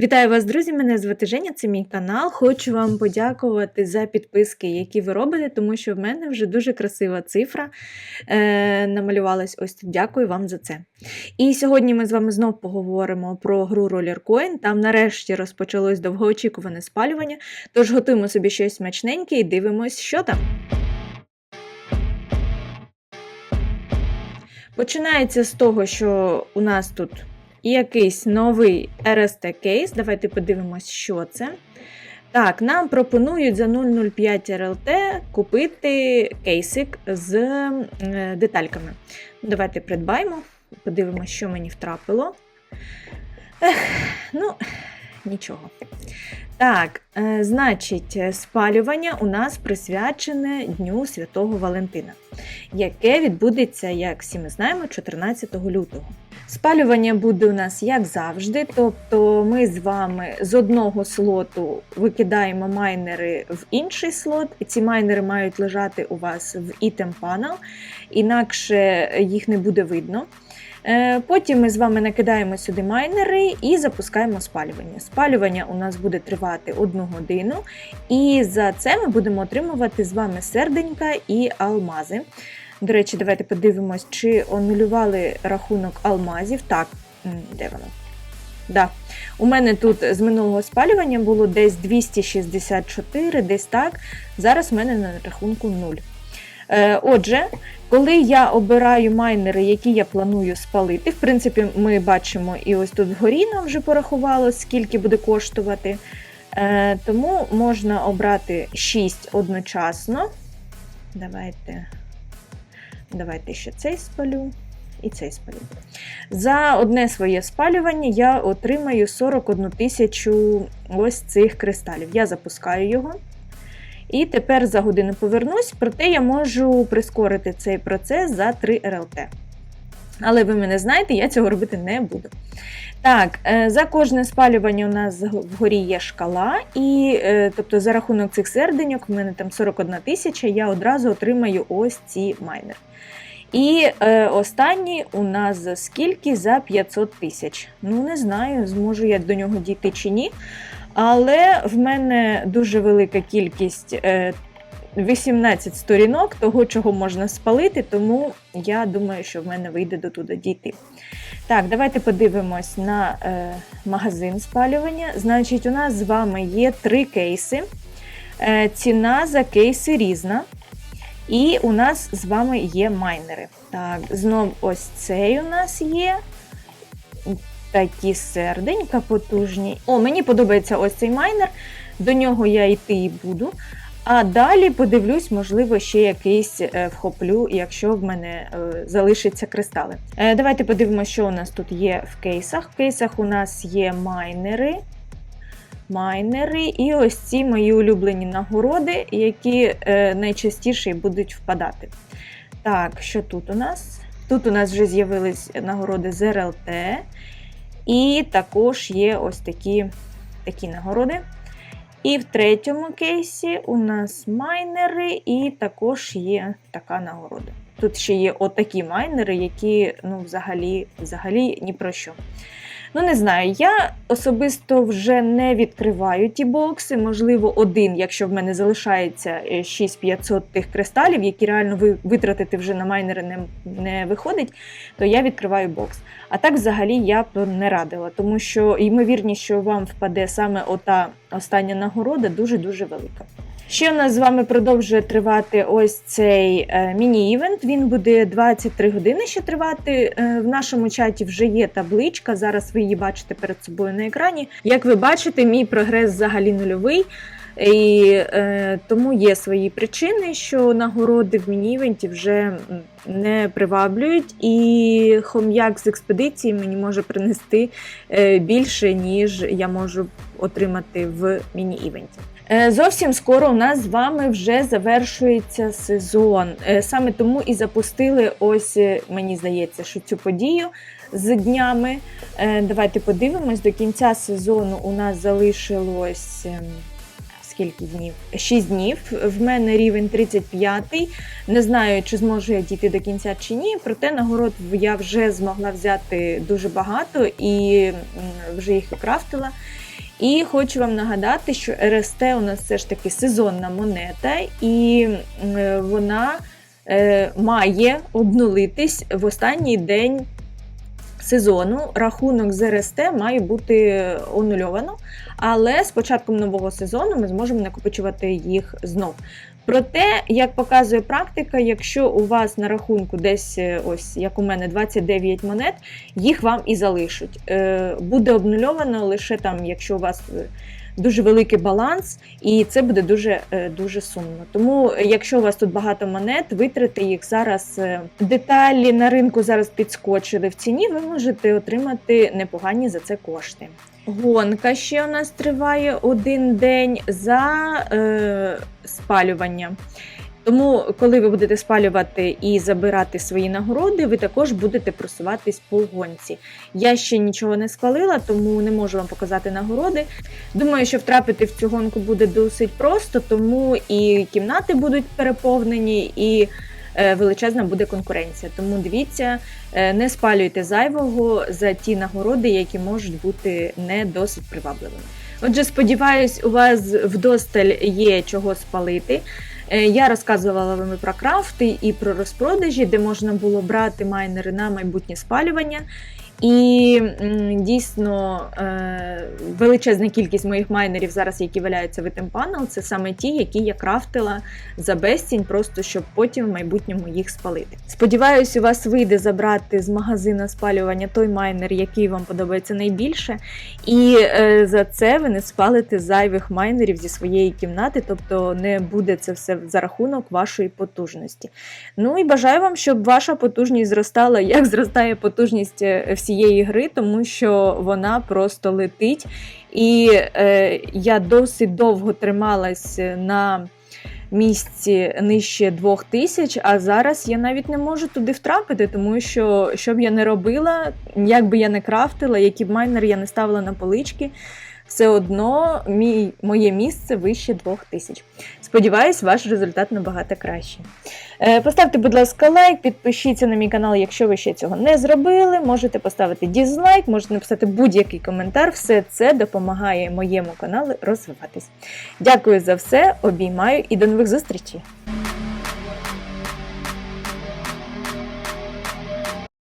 Вітаю вас, друзі! Мене звати Женя, це мій канал. Хочу вам подякувати за підписки, які ви робите, тому що в мене вже дуже красива цифра е, намалювалась. Ось тут дякую вам за це. І сьогодні ми з вами знов поговоримо про гру Rollercoin. Там нарешті розпочалось довгоочікуване спалювання. Тож готуємо собі щось смачненьке і дивимось, що там. Починається з того, що у нас тут якийсь новий RST кейс. Давайте подивимось, що це. Так, нам пропонують за 0,05 RLT купити кейсик з е, детальками. Давайте придбаємо, подивимось, що мені втрапило. Ех, ну, нічого. Так, е, значить, спалювання у нас присвячене Дню Святого Валентина, яке відбудеться, як всі ми знаємо, 14 лютого. Спалювання буде у нас як завжди, тобто ми з вами з одного слоту викидаємо майнери в інший слот, і ці майнери мають лежати у вас в item panel, інакше їх не буде видно. Е, Потім ми з вами накидаємо сюди майнери і запускаємо спалювання. Спалювання у нас буде тривати одну годину, і за це ми будемо отримувати з вами серденька і алмази. До речі, давайте подивимось, чи онулювали рахунок алмазів. Так, де воно? Да. У мене тут з минулого спалювання було десь 264, десь так. Зараз в мене на рахунку 0. Е, Отже, коли я обираю майнери, які я планую спалити, в принципі, ми бачимо, і ось тут вгорі нам вже порахувало, скільки буде коштувати. Е, Тому можна обрати 6 одночасно. Давайте. Давайте ще цей спалю і цей спалю. За одне своє спалювання я отримаю 41 тисячу ось цих кристалів. Я запускаю його. І тепер за годину повернусь, проте я можу прискорити цей процес за 3 РЛТ. Але ви мене знаєте, я цього робити не буду. Так, е, за кожне спалювання у нас вгорі є шкала, і е, тобто за рахунок цих серденьок, в мене там 41 тисяча, я одразу отримаю ось ці майнери. І е, останній у нас за скільки? За 500 тисяч. Ну, не знаю, зможу я до нього дійти чи ні. Але в мене дуже велика кількість е, 18 сторінок того, чого можна спалити, тому я думаю, що в мене вийде до туди дійти. Так, давайте подивимось на е, магазин спалювання. Значить, у нас з вами є три кейси. Е, ціна за кейси різна. І у нас з вами є майнери. Так, знов ось цей у нас є. Такі серденька потужні. О, мені подобається ось цей майнер. До нього я йти і буду. А далі подивлюсь, можливо, ще якийсь е, вхоплю, якщо в мене е, залишаться кристали. Е, давайте подивимося, що у нас тут є в кейсах. В кейсах у нас є майнери. Майнери і ось ці мої улюблені нагороди, які найчастіше будуть впадати. Так, що тут у нас? Тут у нас вже з'явились нагороди з РЛТ. І також є ось такі, такі нагороди. І в третьому кейсі у нас майнери, і також є така нагорода. Тут ще є отакі майнери, які ну, взагалі, взагалі ні про що. Ну, не знаю, я особисто вже не відкриваю ті бокси. Можливо, один, якщо в мене залишається 6500 тих кристалів, які реально ви витратити вже на майнери не, не виходить, то я відкриваю бокс. А так, взагалі, я б не радила, тому що ймовірність, що вам впаде саме ота остання нагорода, дуже-дуже велика. Ще у нас з вами продовжує тривати ось цей е, міні-івент. Він буде 23 години ще тривати. Е, в нашому чаті вже є табличка. Зараз ви її бачите перед собою на екрані. Як ви бачите, мій прогрес взагалі нульовий. І е, тому є свої причини, що нагороди в міні-івенті вже не приваблюють, і хом'як з експедиції мені може принести е, більше, ніж я можу отримати в міні-івенті. Е, Зовсім скоро у нас з вами вже завершується сезон. Е, Саме тому і запустили ось, е, мені здається, що цю подію з днями. Давайте подивимось, до кінця сезону у нас залишилось. скільки днів? 6 днів. В мене рівень 35. Не знаю, чи зможу я дійти до кінця чи ні. Проте нагород я вже змогла взяти дуже багато і вже їх і крафтила. І хочу вам нагадати, що РСТ у нас все ж таки сезонна монета, і е, вона е, має обнулитись в останній день сезону. Рахунок з РСТ має бути онульовано, але з початком нового сезону ми зможемо накопичувати їх знов. Проте, як показує практика, якщо у вас на рахунку десь е, ось як у мене 29 монет, їх вам і залишать. Е, Буде обнульовано лише там, якщо у вас е, дуже великий баланс, і це буде дуже дуже сумно. Тому, якщо у вас тут багато монет, витрати їх зараз. Деталі на ринку зараз підскочили в ціні. Ви можете отримати непогані за це кошти. Гонка ще у нас триває один день за е, спалювання. Тому, коли ви будете спалювати і забирати свої нагороди, ви також будете просуватись по гонці. Я ще нічого не спалила, тому не можу вам показати нагороди. Думаю, що втрапити в цю гонку буде досить просто, тому і кімнати будуть переповнені, і величезна буде конкуренція. Тому дивіться, е, не спалюйте зайвого за ті нагороди, які можуть бути не досить привабливими. Отже, сподіваюсь, у вас вдосталь є чого спалити. Е, Я розказувала вам про крафти і про розпродажі, де можна було брати майнери на майбутнє спалювання. І дійсно е, величезна кількість моїх майнерів зараз, які валяються в Item це саме ті, які я крафтила за безцінь, просто щоб потім в майбутньому їх спалити. Сподіваюсь, у вас вийде забрати з магазина спалювання той майнер, який вам подобається найбільше. І е, за це ви не спалите зайвих майнерів зі своєї кімнати, тобто не буде це все за рахунок вашої потужності. Ну і бажаю вам, щоб ваша потужність зростала, як зростає потужність е, всієї гри, тому що вона просто летить. І е, я досить довго трималась на місці нижче 2000, а зараз я навіть не можу туди втрапити, тому що що б я не робила, як би я не крафтила, які б майнер я не ставила на полички, все одно мій, моє місце вище 2000. Сподіваюсь, ваш результат набагато кращий. Е, Поставте, будь ласка, лайк, підпишіться на мій канал, якщо ви ще цього не зробили. Можете поставити дізлайк, можете написати будь-який коментар. Все це допомагає моєму каналу розвиватись. Дякую за все, обіймаю і до нових зустрічей!